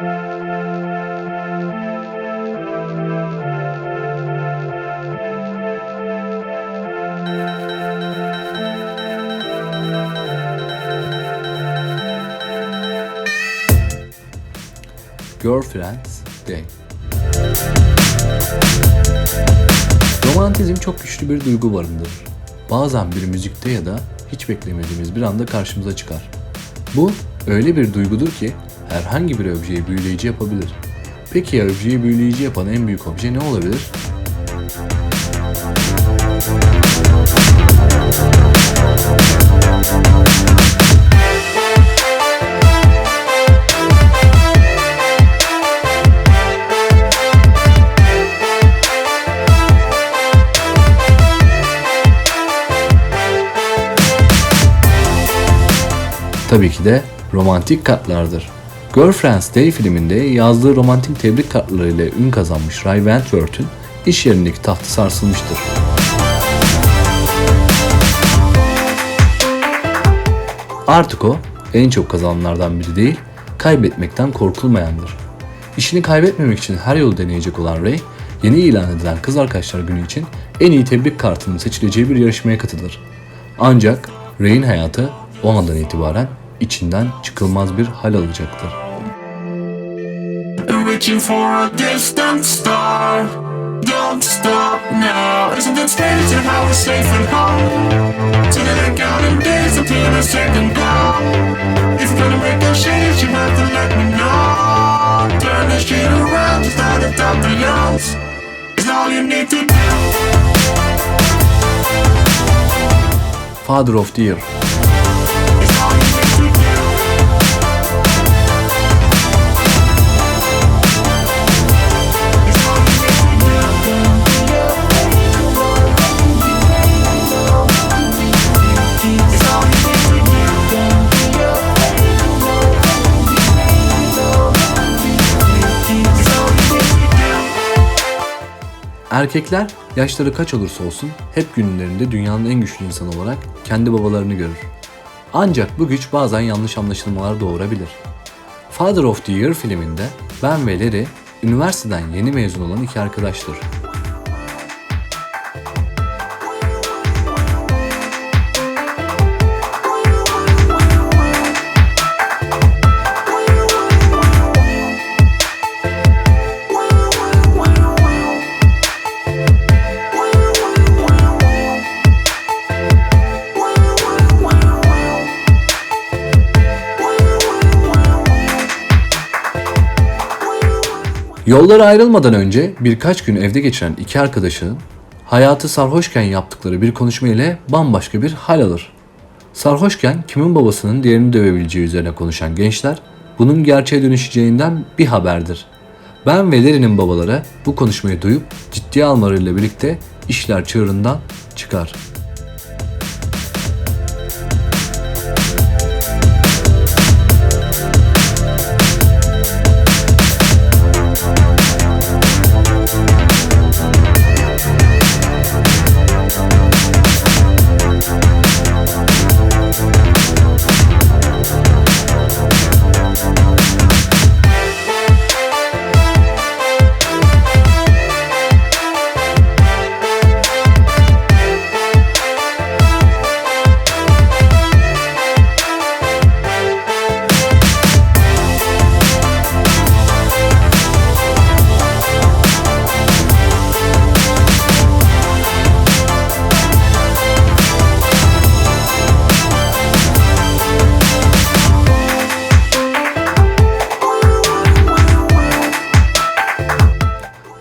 Girlfriend's Day Romantizm çok güçlü bir duygu barındırır. Bazen bir müzikte ya da hiç beklemediğimiz bir anda karşımıza çıkar. Bu öyle bir duygudur ki herhangi bir objeyi büyüleyici yapabilir. Peki ya objeyi büyüleyici yapan en büyük obje ne olabilir? Tabii ki de romantik kartlardır. Girlfriend's Day filminde yazdığı romantik tebrik kartlarıyla ün kazanmış Ray Wentworth'ün iş yerindeki tahtı sarsılmıştır. Artık o en çok kazananlardan biri değil, kaybetmekten korkulmayandır. İşini kaybetmemek için her yolu deneyecek olan Ray, yeni ilan edilen kız arkadaşlar günü için en iyi tebrik kartının seçileceği bir yarışmaya katılır. Ancak Ray'in hayatı o andan itibaren içinden çıkılmaz bir hal alacaktır. Reaching for a distant star. Don't stop now. Isn't it strange how we're safe and home? So that I counting days until the second glow. If you're gonna make a change, you have to let me know. Turn this shit around, just start it up the youngs. It's all you need to do. Father of the Year Erkekler yaşları kaç olursa olsun hep günlerinde dünyanın en güçlü insanı olarak kendi babalarını görür. Ancak bu güç bazen yanlış anlaşılmalar doğurabilir. Father of the Year filminde Ben ve Larry üniversiteden yeni mezun olan iki arkadaştır. Yolları ayrılmadan önce birkaç gün evde geçiren iki arkadaşın hayatı sarhoşken yaptıkları bir konuşma ile bambaşka bir hal alır. Sarhoşken kimin babasının diğerini dövebileceği üzerine konuşan gençler bunun gerçeğe dönüşeceğinden bir haberdir. Ben ve Larry'nin babaları bu konuşmayı duyup ciddiye almalarıyla birlikte işler çığırından çıkar.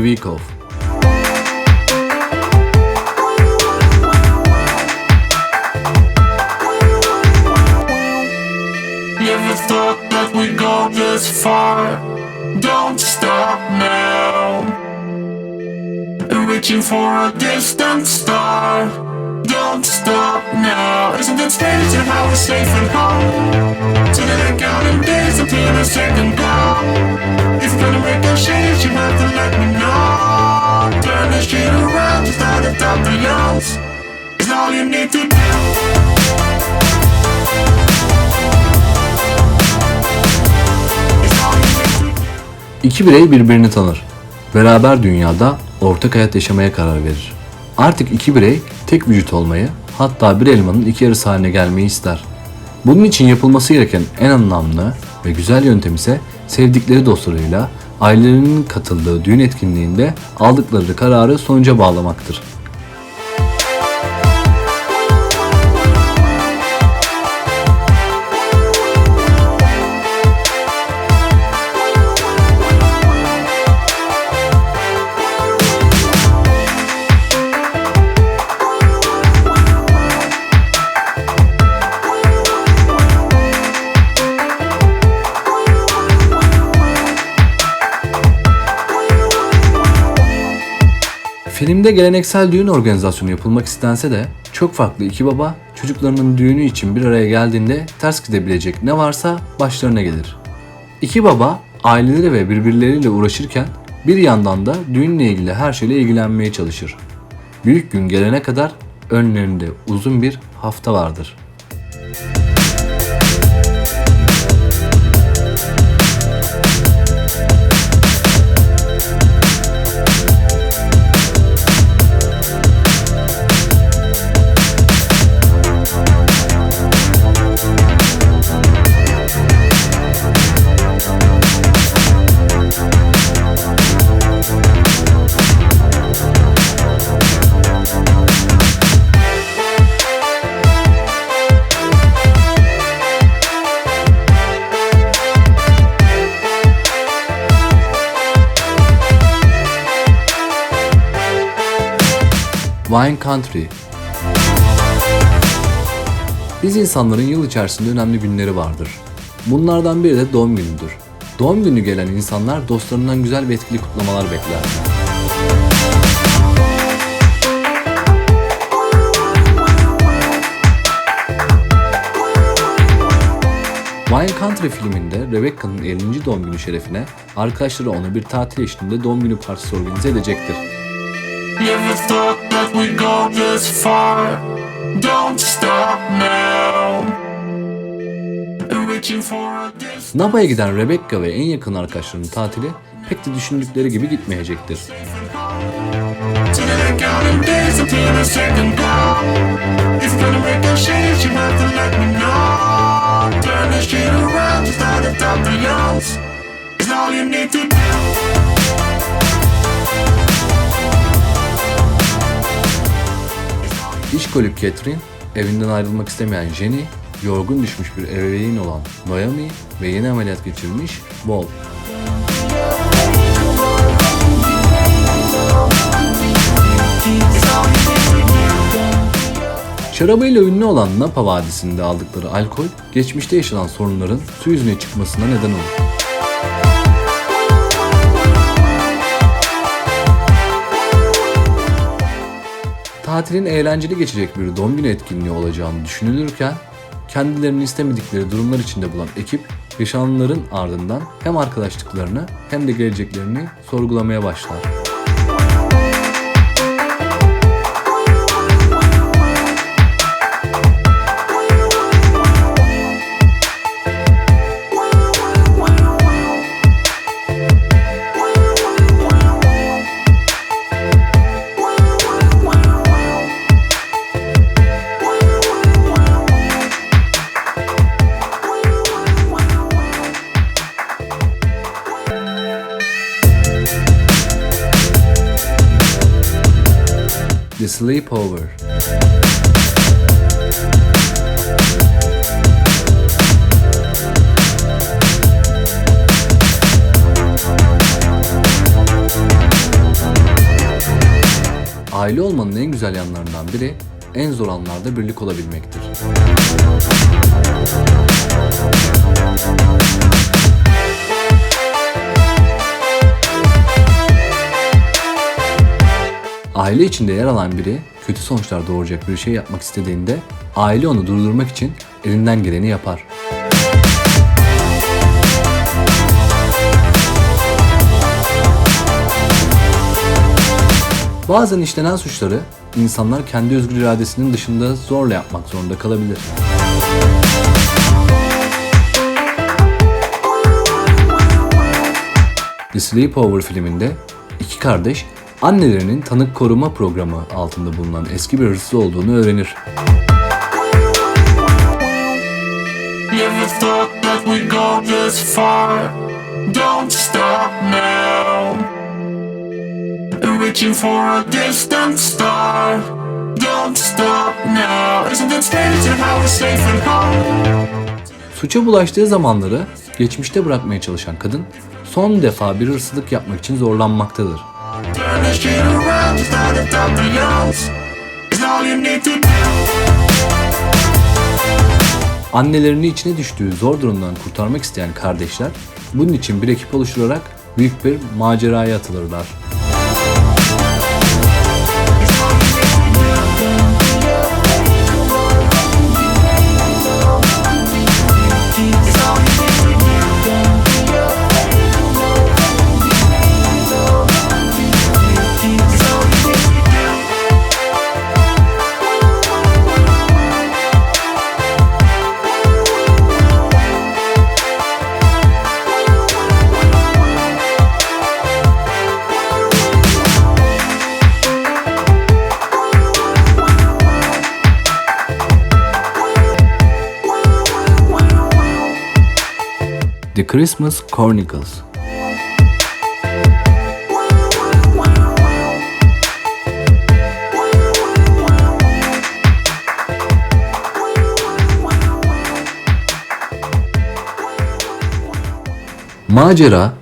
Of Never thought that we'd go this far. Don't stop now. Reaching for a distant star. Don't stop now. Isn't it strange how we're safe and home? So that I counting days until the second glow. If you're gonna make a change, you have to let me know. Turn this shit around, just start it up the do. It's all you need to do. İki birey birbirini tanır. Beraber dünyada ortak hayat yaşamaya karar verir. Artık iki birey tek vücut olmayı, hatta bir elmanın iki yarısı haline gelmeyi ister. Bunun için yapılması gereken en anlamlı ve güzel yöntem ise sevdikleri dostlarıyla ailelerinin katıldığı düğün etkinliğinde aldıkları kararı sonuca bağlamaktır. Filmde geleneksel düğün organizasyonu yapılmak istense de çok farklı iki baba çocuklarının düğünü için bir araya geldiğinde ters gidebilecek ne varsa başlarına gelir. İki baba aileleri ve birbirleriyle uğraşırken bir yandan da düğünle ilgili her şeyle ilgilenmeye çalışır. Büyük gün gelene kadar önlerinde uzun bir hafta vardır. Wine Country Biz insanların yıl içerisinde önemli günleri vardır. Bunlardan biri de doğum günüdür. Doğum günü gelen insanlar dostlarından güzel ve etkili kutlamalar bekler. Wine Country filminde Rebecca'nın 50. doğum günü şerefine arkadaşları ona bir tatil eşliğinde doğum günü partisi organize edecektir. Never thought that we'd go this far. Don't stop now. Napa'ya giden Rebecca ve en yakın arkadaşlarının tatili pek de düşündükleri gibi gitmeyecektir. All you need to do. İşkolip Catherine, evinden ayrılmak istemeyen Jenny, yorgun düşmüş bir ebeveyn olan Naomi ve yeni ameliyat geçirmiş Walt. Şarabıyla ünlü olan Napa Vadisi'nde aldıkları alkol, geçmişte yaşanan sorunların su yüzüne çıkmasına neden olur. Tatilin eğlenceli geçecek bir doğum günü etkinliği olacağını düşünülürken kendilerini istemedikleri durumlar içinde bulan ekip yaşananların ardından hem arkadaşlıklarını hem de geleceklerini sorgulamaya başlar. Sleepover Aile olmanın en güzel yanlarından biri en zor anlarda birlik olabilmektir. Aile içinde yer alan biri kötü sonuçlar doğuracak bir şey yapmak istediğinde aile onu durdurmak için elinden geleni yapar. Bazen işlenen suçları insanlar kendi özgür iradesinin dışında zorla yapmak zorunda kalabilir. The Sleepover filminde iki kardeş annelerinin tanık koruma programı altında bulunan eski bir hırsız olduğunu öğrenir. Reaching for a distant star. Don't stop now. Isn't it strange how we're safe and home? Suça bulaştığı zamanları geçmişte bırakmaya çalışan kadın son defa bir hırsızlık yapmak için zorlanmaktadır. Turn. Annelerini içine düştüğü zor durumdan kurtarmak isteyen kardeşler bunun için bir ekip oluşturarak büyük bir maceraya atılırlar. Christmas Chronicles Macera,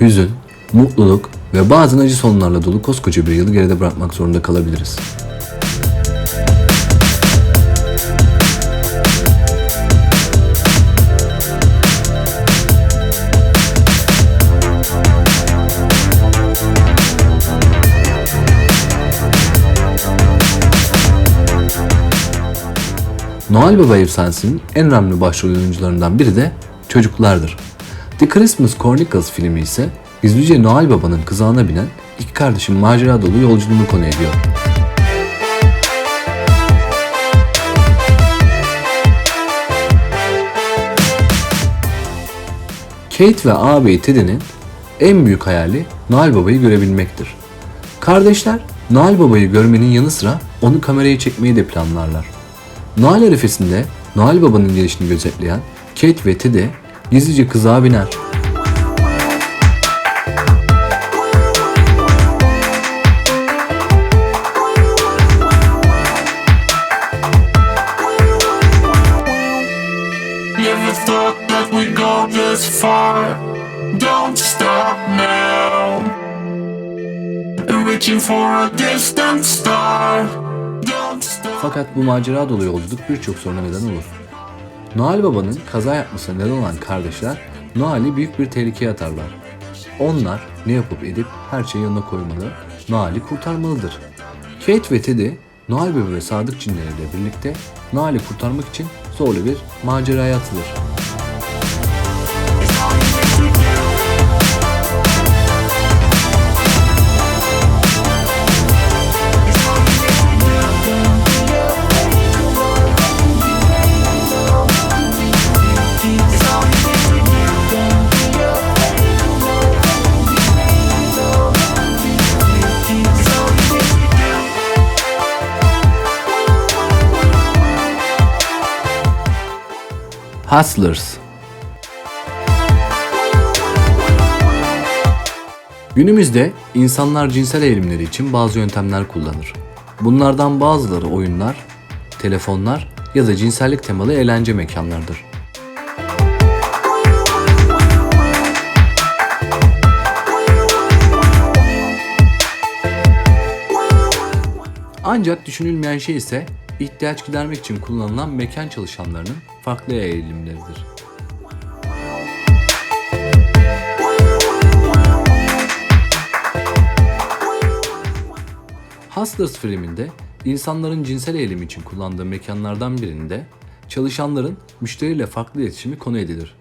hüzün, mutluluk ve bazen acı sonlarla dolu koskoca bir yılı geride bırakmak zorunda kalabiliriz. Noel Baba efsanesinin en önemli başrol oyuncularından biri de çocuklardır. The Christmas Chronicles filmi ise gizlice Noel Baba'nın kızağına binen iki kardeşin macera dolu yolculuğunu konu ediyor. Kate ve ağabeyi Teddy'nin en büyük hayali Noel Baba'yı görebilmektir. Kardeşler Noel Baba'yı görmenin yanı sıra onu kameraya çekmeyi de planlarlar. Noel arifesinde Noel Baba'nın gelişini gözetleyen Kate ve Teddy gizlice kızağa biner. Reaching for a distant star. Fakat bu macera dolu yolculuk birçok soruna neden olur. Noel Baba'nın kaza yapmasına neden olan kardeşler Noel'i büyük bir tehlikeye atarlar. Onlar ne yapıp edip her şeyi yanına koymalı, Noel'i kurtarmalıdır. Kate ve Teddy, Noel Baba ve Sadık cinleriyle birlikte Noel'i kurtarmak için zorlu bir maceraya atılır. Hustlers Günümüzde insanlar cinsel eğilimleri için bazı yöntemler kullanır. Bunlardan bazıları oyunlar, telefonlar ya da cinsellik temalı eğlence mekanlardır. Ancak düşünülmeyen şey ise ihtiyaç gidermek için kullanılan mekan çalışanlarının farklı eğilimleridir. Hustlers filminde insanların cinsel eğilimi için kullandığı mekanlardan birinde çalışanların müşteriyle farklı iletişimi konu edilir.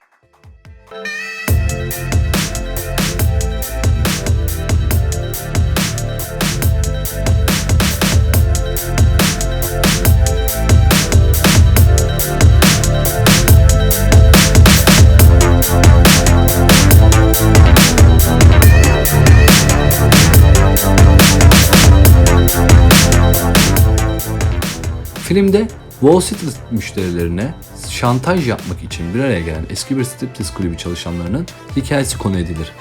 Filmde Wall Street müşterilerine şantaj yapmak için bir araya gelen eski bir striptiz kulübü çalışanlarının hikayesi konu edilir.